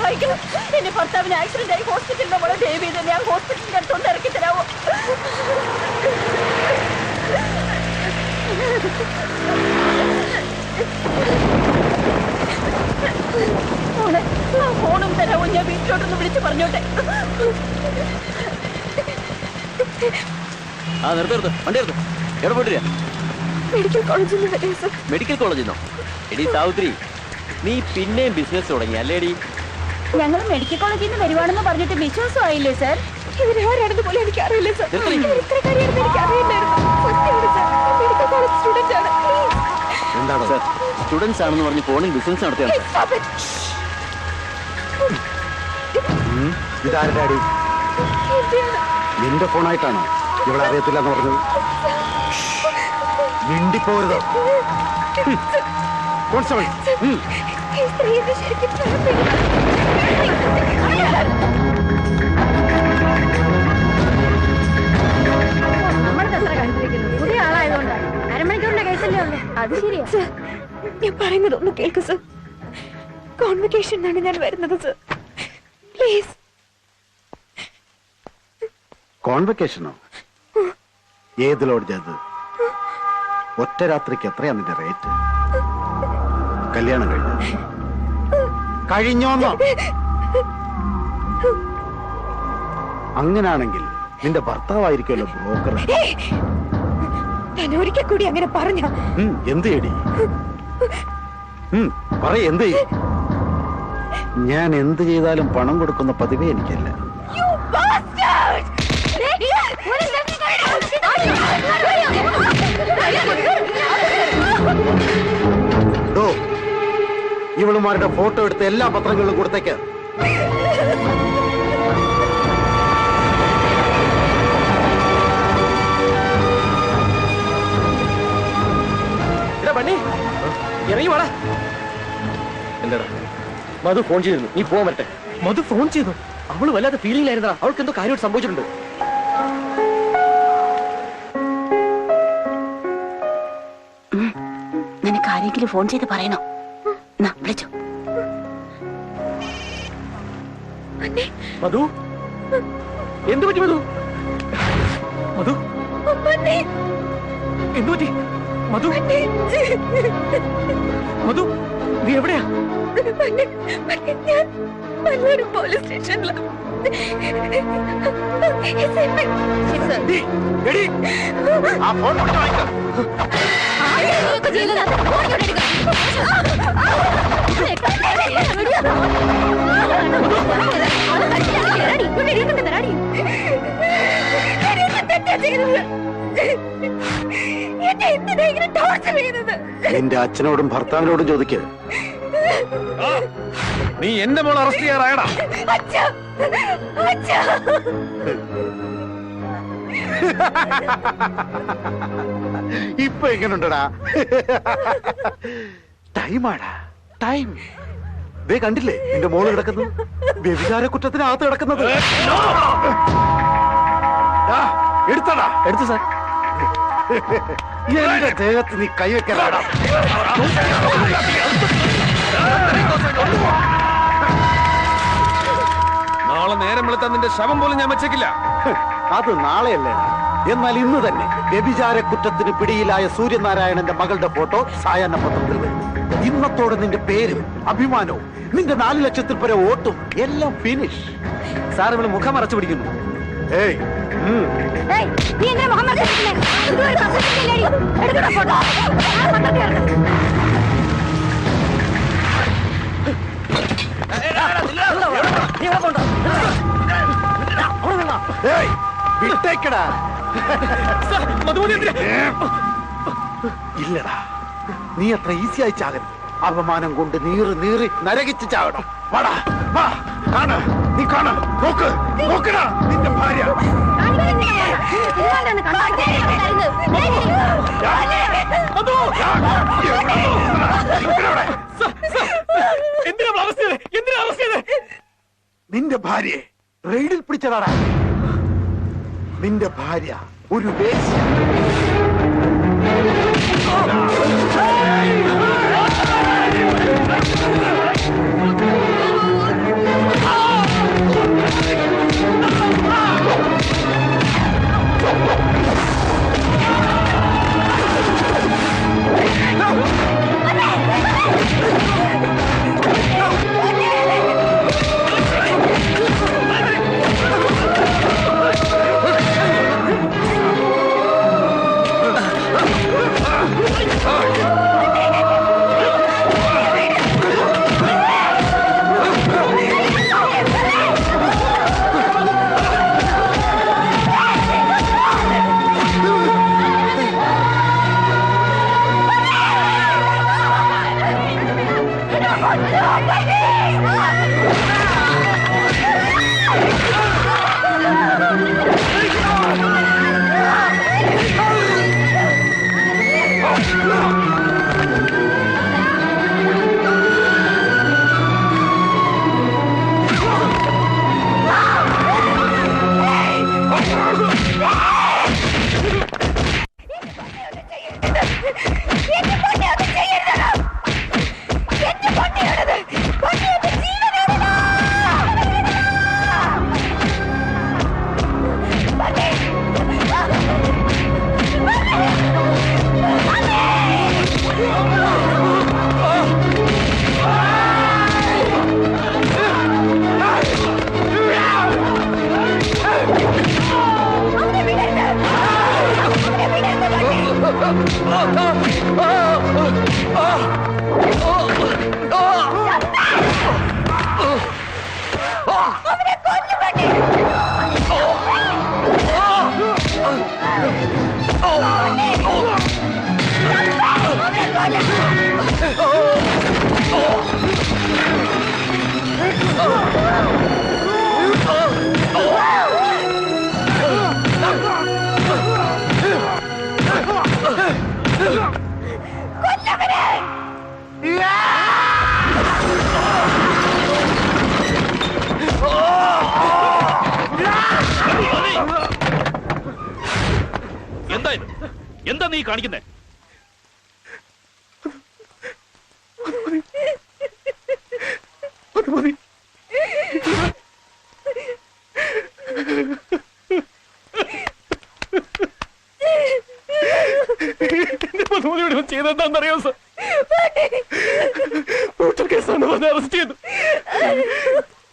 സഹായിക്കണം എന്റെ ഭർത്താവിന് ആക്സിഡന്റ് ആയി ഹോസ്പിറ്റലിൽ നമ്മളെ ദയവ് ചെയ്ത് ഞാൻ ഹോസ്പിറ്റലിൽ അടുത്തൊന്ന് ഇറക്കി തരാമോ മോളെ, ആ ഫോണും തരാമോ ഞാൻ വീട്ടിലോട്ടൊന്ന് വിളിച്ചു പറഞ്ഞോട്ടെ. ആ നിർത്ത് നിർത്ത്. വണ്ടി നിർത്ത്. എവിടെ പോയിട്ടില്ല മെഡിക്കൽ കോളേജിൽ നിന്ന് വരെ സർ മെഡിക്കൽ കോളേജിൽ നിന്നോ എടി സാവിത്രി നീ പിന്നെയും ബിസിനസ് തുടങ്ങി. അല്ലേടി? ഞങ്ങൾ മെഡിക്കൽ കോളേജിൽ നിന്ന് വരുവാണെന്ന് പറഞ്ഞിട്ട് വിശ്വാസമായില്ലേ സർ ഇവരാരാണെന്ന് പോലും എനിക്ക് അറിയില്ല സർ നിർത്തടി. ഇത്രക്കാരിയാണെന്ന് എനിക്ക് അറിയില്ലായിരുന്നു സത്യമാണ് സർ മെഡിക്കൽ കോളേജ് ആണ്. എന്താണോ? സർ സ്റ്റുഡൻസ് ആണെന്ന് പറഞ്ഞ് ഫോണിൽ ബിസിനസ് നടത്തിയാണ് ഇതാരുടെ അടി? ഫോണായിട്ടാണോ? ഇവിടെ അറിയത്തില്ല എന്ന് പറഞ്ഞത് മിണ്ടിപ്പോരുത്. കോൺസ്റ്റബിൾ. ഈ സ്ത്രീ എന്നെ ശരിക്കും ഉള്ളൂ അത്? ശരിയാ ഞാൻ പറയുന്നത് ഒന്ന് കേൾക്ക് സർ ഞാൻ വരുന്നത് സർ പ്ലീസ് കോൺവെക്കേഷനോ ഏത് ഒറ്റ രാത്രിക്ക് എത്രയാണ് നിന്റെ റേറ്റ്? കല്യാണം കഴിഞ്ഞു കഴിഞ്ഞോന്നോ അങ്ങനാണെങ്കിൽ നിന്റെ ഭർത്താവായിരിക്കുമല്ലോ ബ്രോക്കർ ഞാൻ ഒരിക്കൽ കൂടി അങ്ങനെ പറഞ്ഞ എന്ത് ചെയ്യടി പറ എന്ത് ഞാൻ എന്ത് ചെയ്താലും പണം കൊടുക്കുന്ന പതിവേ എനിക്കല്ല ഡോ ഇവളുമാരുടെ ഫോട്ടോ എടുത്ത് എല്ലാ പത്രങ്ങളിലും കൊടുത്തേക്ക്. ഇറങ്ങി എന്താടാ? മധു ഫോൺ ചെയ്തിരുന്നു. നീ പോവാൻ വരട്ടെ. മധു ഫോൺ ചെയ്തു? അവൾ വല്ലാത്ത ഫീലിംഗിലായിരുന്നാ അവൾക്ക് എന്തോ കാര്യമായിട്ട് സംഭവിച്ചിട്ടുണ്ട്. നിനക്ക് ആരെങ്കിലും ഫോൺ ചെയ്ത് പറയണോ? വിളിച്ചോ. മധു? എന്തു പറ്റി മധു? മധു? എന്തു പറ്റി? മധു? മധു നീ എവിടെയാ? പോലീസ് സ്റ്റേഷനിലാണ് ആ ഫോൺ നിന്റെ അച്ഛനോടും ഭർത്താവിനോടും ചോദിക്ക്. നീ എന്റെ മോൾ അറസ്റ്റ് ചെയ്യാറായടാ ഇപ്പൊ എങ്ങനുണ്ടടാ ടൈമാടാ ടൈം ദേ കണ്ടില്ലേ നിന്റെ മോൾ കിടക്കുന്നു വ്യഭിചാര കുറ്റത്തിനകത്ത് കിടക്കുന്നത് എടുത്തടാ എടുത്തു സാർ എന്റെ ദേഹത്ത് നീ കൈവെക്കലാടാ ശവം പോലും ഞാൻ വെച്ചേക്കില്ല. അത് നാളെയല്ലേ? എന്നാൽ ഇന്ന് തന്നെ വ്യഭിചാര കുറ്റത്തിന് പിടിയിലായ സൂര്യനാരായണന്റെ മകളുടെ ഫോട്ടോ സായാഹ്ന പത്രത്തിൽ വരും. ഇന്നത്തോടെ നിന്റെ പേരും അഭിമാനവും നിന്റെ നാല് ലക്ഷത്തിൽ പരം വോട്ടും എല്ലാം ഫിനിഷ് സാർ ഇവിടെ മുഖം അറച്ചു പിടിക്കുന്നു. ഏയ്. നീ എന്തിനാ മുഖം വിട്ടേക്കടാ. ഇല്ലടാ. നീ അത്ര ഈസി ആയി ചാകരുത്. അപമാനം കൊണ്ട് നീറി നീറി നരകിച്ച് ചാകണം. വാടാ വാ കാണ. നീ കാണ. നോക്ക് നോക്കടാ നിന്റെ ഭാര്യ. നിന്റെ ഭാര്യയെ റെയ്ഡിൽ പിടിച്ചതാടാ. നിന്റെ ഭാര്യ ഒരു വേശ്യ 我只我只想 Oh! എന്താ ഇത്? എന്താ നീ കാണിക്കുന്നേ? ചെയ്തെന്താണെന്നറിയോ സർ? ബ്രൂട്ടൽ കേസാണ് പറഞ്ഞ് അറസ്റ്റ് ചെയ്തു.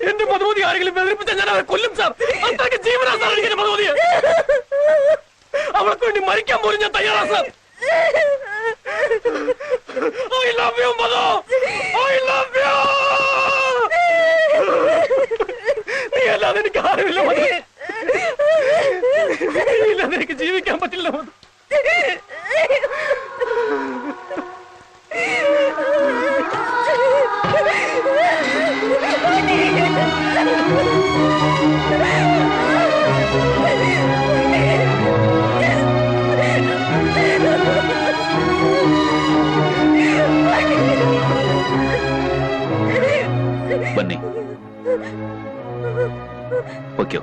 എന്റെ മധുമതി ആരെങ്കിലും വേദനിപ്പിച്ചാൽ ഞാൻ അവരെ കൊല്ലും സാർ. അത്രയ്ക്ക് ജീവനാ സാർ എനിക്ക് അവൾക്ക് വേണ്ടി മരിക്കാൻ പോലും ഞാൻ തയ്യാറാ സാർ. ഐ ലവ് യു മദോ ഐ ലവ് യു നീ അല്ലാതെ എനിക്ക് ആരുമില്ല മധു നീ ഇല്ലാതെ എനിക്ക് ജീവിക്കാൻ പറ്റില്ല മധു വയ്ക്കോ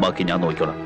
ബാക്കി ഞാൻ നോക്കിക്കോളാം